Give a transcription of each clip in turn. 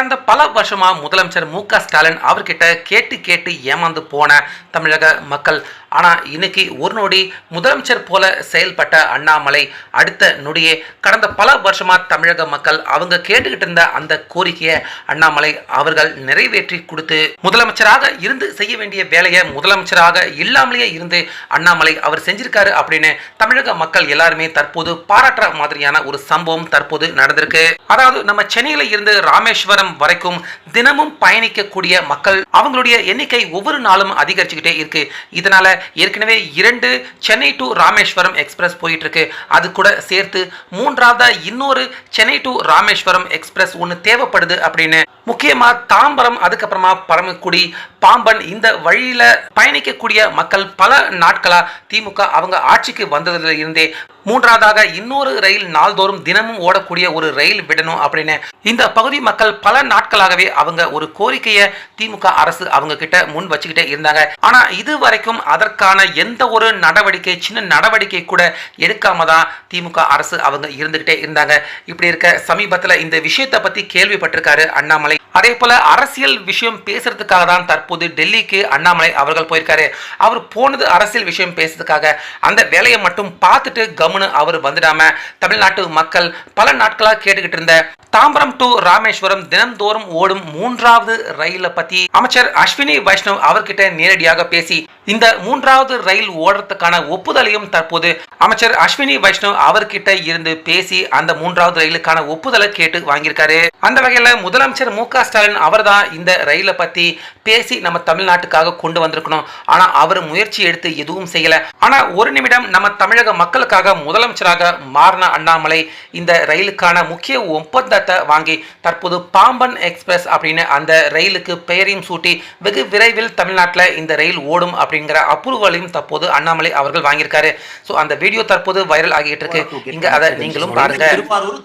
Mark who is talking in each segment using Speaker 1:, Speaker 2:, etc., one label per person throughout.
Speaker 1: கடந்த பல வருஷமாக முதலமைச்சர் மு க ஸ்டாலின் அவர்கிட்ட கேட்டு கேட்டு ஏமாந்து போன தமிழக மக்கள். ஆனால் இன்னைக்கு ஒரு நொடி முதலமைச்சர் போல செயல்பட்ட அண்ணாமலை அடுத்த நொடியே கடந்த பல வருஷமாக தமிழக மக்கள் அவங்க கேட்டுக்கிட்டு இருந்த அந்த கோரிக்கையை அண்ணாமலை அவர்கள் நிறைவேற்றி கொடுத்து முதலமைச்சராக இருந்து செய்ய வேண்டிய வேலையை முதலமைச்சராக இல்லாமலேயே இருந்து அண்ணாமலை அவர் செஞ்சிருக்காரு அப்படின்னு தமிழக மக்கள் எல்லாருமே தற்போது பாராட்டுற மாதிரியான ஒரு சம்பவம் தற்போது நடந்திருக்கு. அதாவது நம்ம சென்னையில் இருந்து ராமேஸ்வரம் வரைக்கும் தினமும் பயணிக்கக்கூடிய மக்கள் அவங்களுடைய எண்ணிக்கை ஒவ்வொரு நாளும் அதிகரிச்சுக்கிட்டே இருக்கு. இதனால ஏற்கனவே இரண்டு சென்னை டு ராமேஸ்வரம் எக்ஸ்பிரஸ் போயிட்டு இருக்கு அது கூட சேர்த்து மூன்றாவதா இன்னொரு சென்னை டு ராமேஸ்வரம் எக்ஸ்பிரஸ் ஒன்று தேவைப்படுது அப்படின்னு. முக்கியமா தாம்பரம் அதுக்கப்புறமா பரமக்குடி பாம்பன் இந்த வழியில பயணிக்கக்கூடிய மக்கள் பல நாட்களா திமுக அவங்க ஆட்சிக்கு வந்ததுல இருந்தே மூன்றாவதாக இன்னொரு ரயில் நாள்தோறும் தினமும் ஓடக்கூடிய ஒரு ரயில் விடணும் அப்படின்னு. இந்த பகுதி மக்கள் பல நாட்களாகவே அவங்க ஒரு கோரிக்கையை திமுக அரசு அவங்க கிட்ட முன் வச்சுக்கிட்டே இருந்தாங்க. ஆனா இது வரைக்கும் அதற்கான எந்த ஒரு நடவடிக்கை சின்ன நடவடிக்கை கூட எடுக்காம தான் திமுக அரசு அவங்க இருந்துகிட்டே இருந்தாங்க. இப்படி இருக்க சமீபத்துல இந்த விஷயத்தை பத்தி கேள்விப்பட்டிருக்காரு அண்ணாமலை. அதே போல அரசியல் விஷயம் பேசுறதுக்காக தான் தற்போது டெல்லிக்கு அண்ணாமலை அவர்கள் போயிருக்காரு. அவர் போனது அரசியல் விஷயம் பேசுறதுக்காக. அந்த வேலையை மட்டும் பார்த்துட்டு கவனம் கம்முன்னு அவர் வந்துடாம தமிழ்நாட்டு மக்கள் பல நாட்களாக கேட்டுக்கிட்டு இருந்த தாம்பரம் டு ராமேஸ்வரம் தினந்தோறும் ஓடும் மூன்றாவது ரயிலை பத்தி அமைச்சர் அஸ்வினி வைஷ்ணவ் அவர்கிட்ட நேரடியாக பேசி இந்த மூன்றாவது ரயில் ஓடுறதுக்கான ஒப்புதலையும் தற்போது அமைச்சர் அஸ்வினி வைஷ்ணவ் அவர்கிட்ட இருந்து பேசி அந்த மூன்றாவது ரயிலுக்கான ஒப்புதலை கேட்டு வாங்கியிருக்காரு. அந்த வகையில முதலமைச்சர் மு க ஸ்டாலின் அவர் தான் இந்த ரயிலை பத்தி பேசி நம்ம தமிழ்நாட்டுக்காக கொண்டு வந்திருக்கணும். ஆனா அவர் முயற்சி எடுத்து எதுவும் செய்யல. ஆனா ஒரு நிமிடம் நம்ம தமிழக மக்களுக்காக முதலமைச்சராக மாறின அண்ணாமலை இந்த ரயிலுக்கான முக்கிய ஒப்பந்தத்தை வாங்கி தற்போது பாம்பன் எக்ஸ்பிரஸ் அப்படின்னு அந்த ரயிலுக்கு பெயரையும் சூட்டி வெகு விரைவில் தமிழ்நாட்டில் இந்த ரயில் ஓடும் அப்படின்னு அப்படிங்கிற அப்ரூவலையும் தற்போது அண்ணாமலை அவர்கள் வாங்கியிருக்காரு. ஸோ அந்த வீடியோ தற்போது வைரல் ஆகிட்டு இருக்கு இங்க அதை நீங்களும் பாருங்க.
Speaker 2: திருப்பாரூர்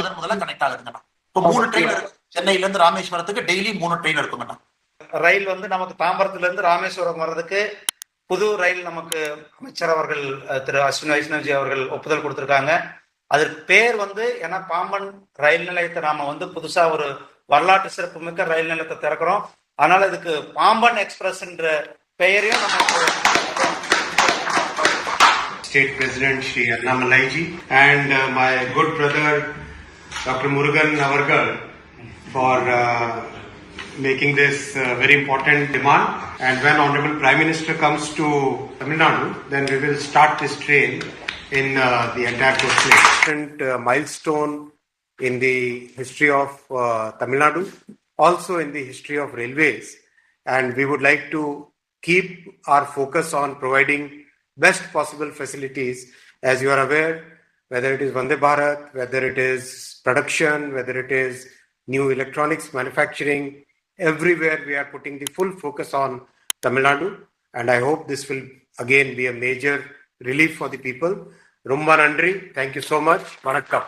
Speaker 2: முதன் முதல்ல கனெக்ட் ஆகுதுங்கண்ணா இப்போ மூணு ட்ரெயின் இருக்கு. சென்னையில இருந்து ராமேஸ்வரத்துக்கு டெய்லி மூணு ட்ரெயின் இருக்குங்கண்ணா
Speaker 3: ரயில் வந்து நமக்கு தாம்பரத்துல இருந்து ராமேஸ்வரம் வர்றதுக்கு புது ரயில் நமக்கு அமைச்சர் அவர்கள் திரு அஸ்வின் வைஷ்ணவ்ஜி அவர்கள் ஒப்புதல் கொடுத்திருக்காங்க. அதற்கு பேர் வந்து ஏன்னா பாம்பன் ரயில் நிலையத்தை நாம வந்து புதுசா ஒரு வரலாற்று சிறப்புமிக்க ரயில் நிலையத்தை திறக்கிறோம். அதனால இதுக்கு பாம்பன் எக்ஸ்பிரஸ் என்ற பெயரையும் நம்ம
Speaker 4: State President Shri Annamalai ji and uh, my good brother Dr. Murugan Navarkar for uh, making this uh, very important demand. And when Honorable Prime Minister comes to Tamil Nadu, then we will start this train in uh, the entire coastline. Important uh, milestone in the history of uh, Tamil Nadu, also in the history of railways. And we would like to keep our focus on providing best possible facilities. As you are aware, whether it is Vande Bharat, whether it is production, whether it is new electronics manufacturing, everywhere we are putting the full focus on Tamil Nadu. And I hope this will again be a major relief for the people. Rumba Nandri, thank you so much. Vanakkam.